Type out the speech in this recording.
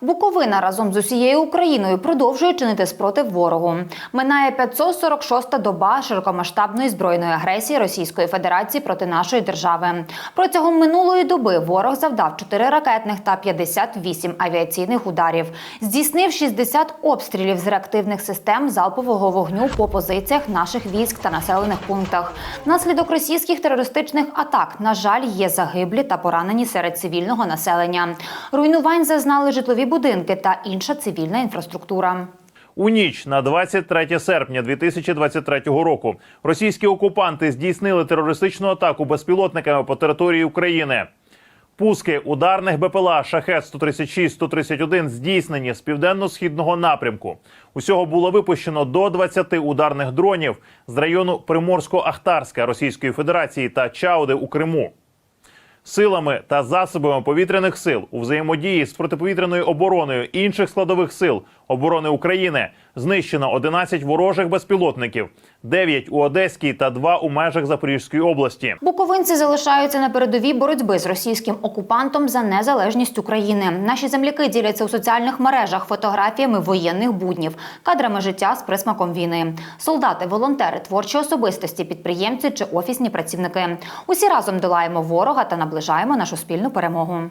Буковина разом з усією Україною продовжує чинити спротив ворогу. Минає 546-та доба широкомасштабної збройної агресії Російської Федерації проти нашої держави. Протягом минулої доби ворог завдав 4 ракетних та 58 авіаційних ударів. Здійснив 60 обстрілів з реактивних систем залпового вогню по позиціях наших військ та населених пунктах. Внаслідок російських терористичних атак, на жаль, є загиблі та поранені серед цивільного населення. Руйнувань зазнали житлові будинки та інша цивільна інфраструктура. У ніч на 23 серпня 2023 року російські окупанти здійснили терористичну атаку безпілотниками по території України. Пуски ударних БПЛА Шахет 136-131 здійснені з південно-східного напрямку. Усього було випущено до 20 ударних дронів з району Приморсько-Ахтарська Російської Федерації та Чауди у Криму. Силами та засобами повітряних сил у взаємодії з протиповітряною обороною інших складових сил оборони України знищено 11 ворожих безпілотників, 9 у Одеській та 2 у межах Запорізької області. Буковинці залишаються на передовій боротьби з російським окупантом за незалежність України. Наші земляки діляться у соціальних мережах фотографіями воєнних буднів, кадрами життя з присмаком війни. Солдати, волонтери, творчі особистості, підприємці чи офісні працівники. Усі разом долаємо ворога та наближаємо нашу спільну перемогу.